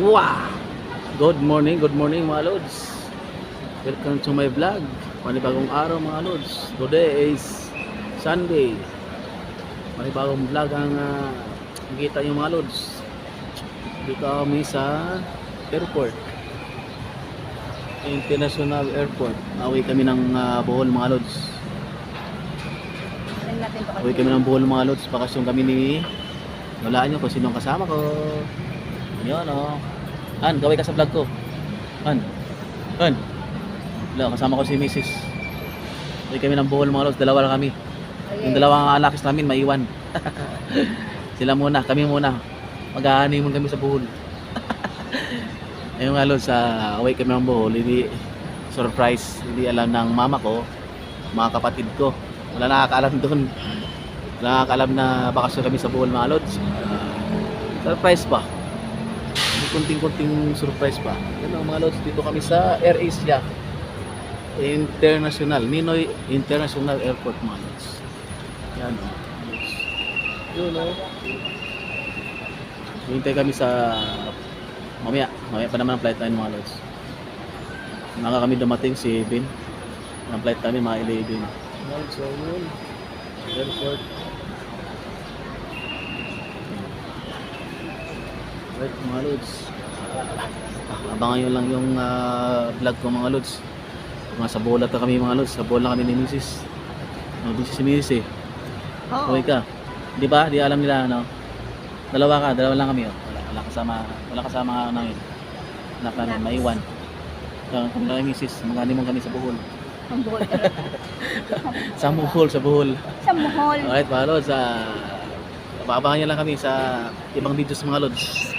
Wow! Good morning, good morning mga lods. Welcome to my vlog. Panibagong araw mga lods. Today is Sunday. Panibagong vlog ang uh, nakita nyo mga lods. Dito kami sa airport. International Airport. Away kami ng uh, Bohol mga lods. Away kami ng Bohol mga lods. Bakasyon kami ni... Walaan nyo kung sino ang kasama ko. Yun o. Han, gawin ka sa vlog ko. Han. Han. Wala, kasama ko si Mrs. Away kami ng Bohol mga lods. Dalawa lang kami. Yung dalawang alakis namin maiwan. Sila muna, kami muna. Mag-honeymoon kami sa Bohol. Ayun nga lods, sa away kami ng Bohol, hindi surprise, hindi alam ng mama ko, mga kapatid ko. Wala nakakaalam doon. Wala nakakaalam na bakasyon kami sa Bohol mga lods. Ah, surprise pa. Kunting-kunting surprise pa. Yun ang mga lods, dito kami sa Air Asia International, Ninoy International Airport mga lods. Yan o. Yun o. Hintay kami sa mamaya. Mamaya pa naman ang flight namin mga lods. Naka kami dumating si Ben. Ang flight namin mga 11. Yan, so yun. Airport. Right mga lods. Ah, abangan nyo lang yung ah, vlog ko mga lods. Mga sa bola ta kami mga lods. Sa bola kami ni Mrs. No, busy si Mrs eh. Oo. Okay ka. Di ba? Di alam nila ano. Dalawa ka, dalawa lang kami oh. Wala, wala kasama, wala kasama nga namin. Anak namin, maiwan. So, kami yung misis, magani mo kami sa Bohol. Ang buhol. Sa Bohol, sa Bohol. Sa muhol. Alright, mga lods, sa Papabangan nyo lang kami sa ibang videos mga lods.